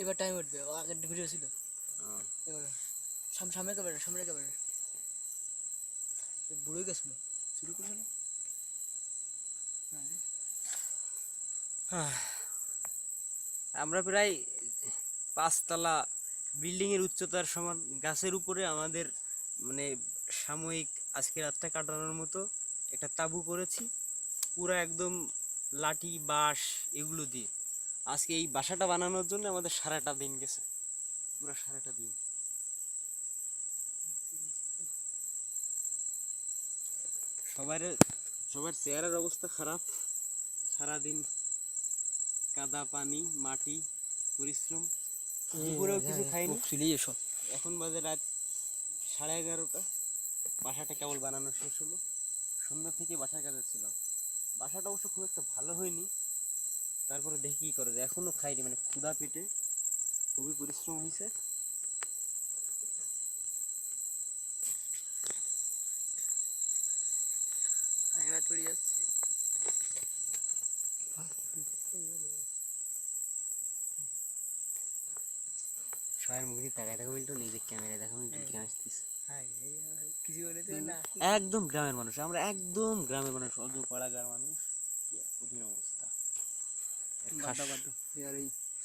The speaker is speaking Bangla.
এবার টাইম উঠবে ও আগের ভিডিও ছিল। এবার সামনে ক্যামেরা সামনে ক্যামেরা বুড়ো গেছিল শুরু করবে না? আমরা প্রায় পাঁচতলা বিল্ডিং এর উচ্চতার সমান গাছের উপরে আমাদের মানে সাময়িক আজকে রাতটা কাটানোর মতো একটা তাঁবু করেছি। পুরো একদম লাঠি বাঁশ এগুলো দিয়ে। আজকে এই বাসাটা বানানোর জন্য আমাদের সারাটা দিন গেছে। পুরো সারাটা দিন। সবার সবার চেহারার অবস্থা খারাপ। সারাদিন কাদা পানি মাটি পরিশ্রম। দুপুরেও কিছু খাইনি। চলে এখন বাজে রাত সাড়ে এগারোটা। বাসাটা কেবল বানানো শেষ হলো। সন্ধ্যা থেকে বাসার কাছে ছিলাম। বাসাটা অবশ্য খুব একটা ভালো হয়নি। তারপরে দেখি কি করে যায়। এখনও খাইনি মানে ক্ষুধা পেটে খুবই পরিশ্রম হয়েছে এবার চলে যাচ্ছি। সবাই মুখ তাকায় দেখো মিল্টু নিজের ক্যামেরা দেখো মিল্টু কিনে আসতিস হ্যাঁ কিছু বলে না। একদম গ্রামের মানুষ আমরা একদম গ্রামের মানুষ অল্প পাড়াগার মানুষ। কঠিন অবস্থা। বাদ